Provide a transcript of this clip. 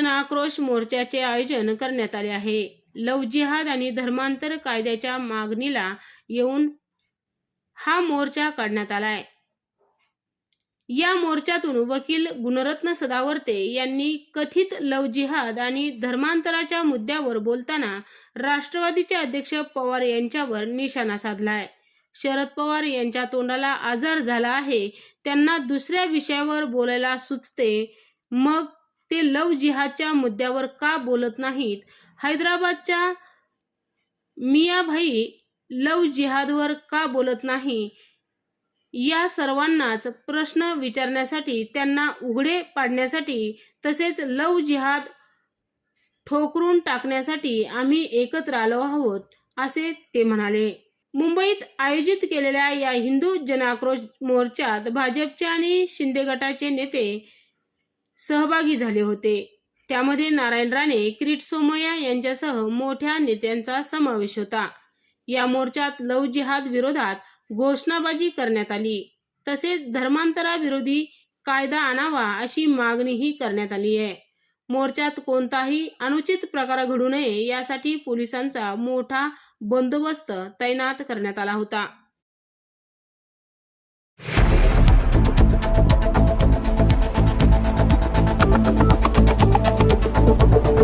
जनाक्रोश मोर्चाचे आयोजन करण्यात आले आहे. लव जिहाद आणि धर्मांतर कायद्याच्या मागणीला येऊन हा मोर्चा काढण्यात आलाय. या मोर्चातून वकील गुणरत्न सदावर्ते यांनी कथित लव जिहाद आणि धर्मांतराच्या मुद्द्यावर बोलताना राष्ट्रवादीचे अध्यक्ष पवार यांच्यावर निशाणा साधलाय. शरद पवार यांच्या तोंडाला आजार झाला आहे. त्यांना दुसऱ्या विषयावर बोलायला सुचते. मग ते लव जिहादच्या मुद्द्यावर का बोलत नाहीत? हैदराबादच्या मियाभाई लव जिहादवर का बोलत नाही? या सर्वांनाच प्रश्न विचारण्यासाठी त्यांना उघडे पाडण्यासाठी तसेच लव जिहाद ठोकरून टाकण्यासाठी आम्ही एकत्र आलो आहोत असे ते म्हणाले. मुंबईत आयोजित केलेल्या या हिंदू जनाक्रोश मोर्चात भाजपचे आणि शिंदे गटाचे नेते सहभागी झाले होते. त्यामध्ये नारायण राणे किरीट सोमय्या यांच्यासह मोठ्या नेत्यांचा समावेश होता. या मोर्चात लव जिहाद विरोधात घोषणाबाजी करण्यात आली. तसेच धर्मांतराविरोधी कायदा आणावा अशी मागणीही करण्यात आली आहे. मोर्चात कोणताही अनुचित प्रकार घडू नये यासाठी पोलिसांचा मोठा बंदोबस्त तैनात करण्यात आला होता.